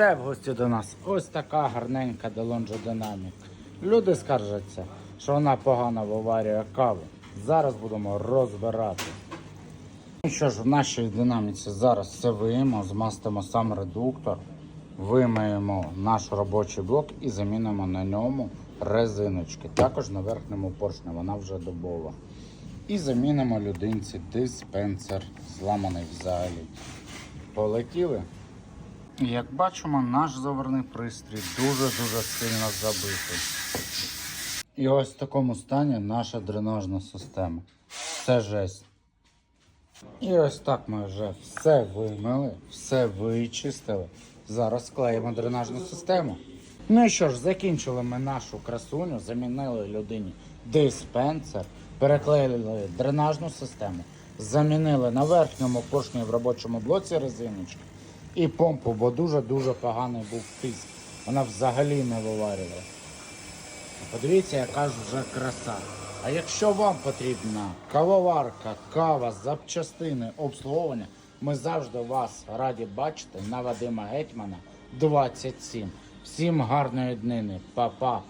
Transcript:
Це в гості до нас ось така гарненька Делонжо Динамік. Люди скаржаться, що вона погано виварює каву. Зараз будемо розбирати. Ну що ж, в нашій динаміці зараз все виємо, змастимо сам редуктор, вимиємо наш робочий блок і замінимо на ньому резиночки. Також на верхньому поршні, вона вже добова. І замінимо людинці диспенсер, зламаний взагалі. Полетіли. Як бачимо, наш заварний пристрій дуже-дуже сильно забитий. І ось в такому стані наша дренажна система. Це жесть. І ось так ми вже все вимили, все вичистили. Зараз клеїмо дренажну систему. Ну і що ж, закінчили ми нашу красуню, замінили людині диспенсер, переклеїли дренажну систему, замінили на верхньому поршні в робочому блоці резиночки і помпу, бо дуже-дуже поганий був тиск. Вона взагалі не виварювала. Подивіться, яка ж вже краса. А якщо вам потрібна кавоварка, кава, запчастини, обслуговування, ми завжди вас раді бачити на Вадима Гетьмана 27. Всім гарної днини, Па-па!